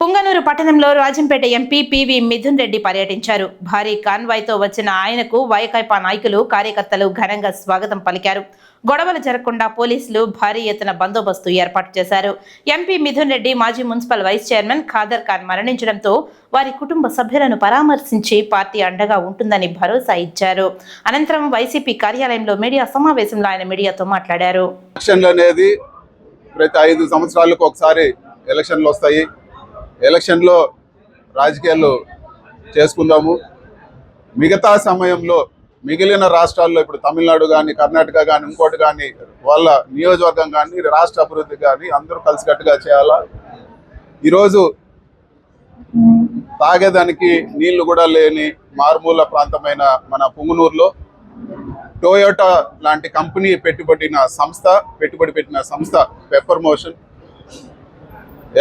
పుంగనూరు పట్టణంలో Rajampet MP PV Mithun Reddy పర్యటించారు. భారీ కాన్వాయ్తో వచ్చిన ఆయనకు వైకాపా నాయకులు కార్యకర్తలు ఘనంగా స్వాగతం పలికారు. గొడవలు జరగకుండా పోలీసులు భారీ ఎత్తున బందోబస్తు ఏర్పాటు చేశారు. ఎంపీ మిథున్ రెడ్డి మాజీ municipal vice chairman Khader Khan మరణించడంతో వారి కుటుంబ సభ్యులను పరామర్శించి పార్టీ అండగా ఉంటుందని భరోసా ఇచ్చారు. అనంతరం వైసీపీ కార్యాలయంలో మీడియా సమావేశంలో ఆయన మీడియాతో మాట్లాడారు. ప్రతి ఐదు సంవత్సరాలకు ఒకసారి ఎలక్షన్లు వస్తాయి. ఎలక్షన్లో రాజకీయాలు చేసుకుందాము. మిగతా సమయంలో మిగిలిన రాష్ట్రాల్లో ఇప్పుడు తమిళనాడు కానీ కర్ణాటక కానీ ఇంకోటి కానీ వాళ్ళ నియోజకవర్గం కానీ రాష్ట్ర అభివృద్ధి కానీ అందరూ కలిసికట్టుగా చేయాలా? ఈరోజు తాగేదానికి నీళ్ళు కూడా లేని మారుమూల ప్రాంతమైన మన పుంగునూరులో టొయోటా లాంటి కంపెనీ పెట్టుబడిన సంస్థ పెట్టుబడి పెట్టిన సంస్థ పెప్పర్ మోషన్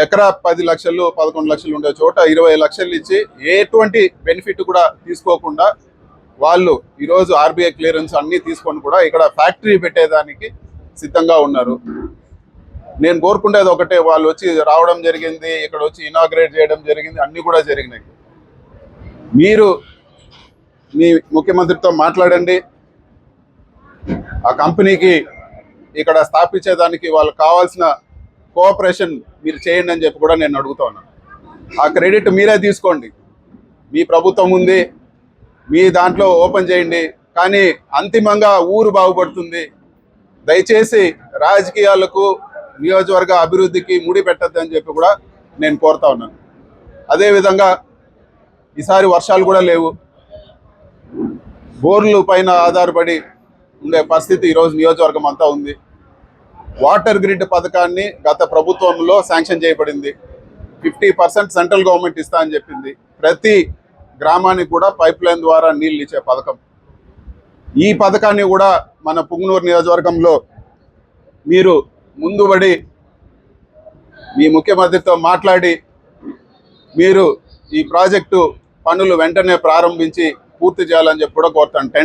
ఎకరా పది లక్షలు పదకొండు లక్షలు ఉండే చోట ఇరవై లక్షలు ఇచ్చి ఎటువంటి బెనిఫిట్ కూడా తీసుకోకుండా వాళ్ళు ఈరోజు ఆర్బీఐ క్లియరెన్స్ అన్నీ తీసుకొని కూడా ఇక్కడ ఫ్యాక్టరీ పెట్టేదానికి సిద్ధంగా ఉన్నారు. నేను కోరుకునేది ఒకటే వాళ్ళు వచ్చి రావడం జరిగింది ఇక్కడ వచ్చి ఇనాగ్రేట్ చేయడం జరిగింది అన్నీ కూడా జరిగినాయి. మీరు మీ ముఖ్యమంత్రితో మాట్లాడండి. ఆ కంపెనీకి ఇక్కడ స్థాపించేదానికి వాళ్ళకి కావాల్సిన కోఆపరేషన్ మీరు చేయండి అని చెప్పి కూడా నేను అడుగుతా ఉన్నాను. ఆ క్రెడిట్ మీరే తీసుకోండి. మీ ప్రభుత్వం ఉంది మీ దాంట్లో ఓపెన్ చేయండి. కానీ అంతిమంగా ఊరు బాగుపడుతుంది. దయచేసి రాజకీయాలకు నియోజకవర్గ అభివృద్ధికి ముడి పెట్టద్దు అని చెప్పి కూడా నేను కోరుతా ఉన్నాను. అదేవిధంగా ఈసారి వర్షాలు కూడా లేవు. బోర్లు పైన ఆధారపడి ఉండే పరిస్థితి ఈరోజు నియోజకవర్గం అంతా ఉంది. వాటర్ గ్రిడ్ పథకాన్ని గత ప్రభుత్వంలో శాంక్షన్ చేయబడింది. ఫిఫ్టీ పర్సెంట్ సెంట్రల్ గవర్నమెంట్ ఇస్తా అని చెప్పింది. ప్రతి గ్రామానికి కూడా పైప్ లైన్ ద్వారా నీళ్ళు ఇచ్చే పథకం. ఈ పథకాన్ని కూడా మన పుంగనూరు నియోజకవర్గంలో మీరు ముందుబడి మీ ముఖ్యమంత్రితో మాట్లాడి మీరు ఈ ప్రాజెక్టు పనులు వెంటనే ప్రారంభించి పూర్తి చేయాలని చెప్పి కూడా కోరుతాను. టెండర్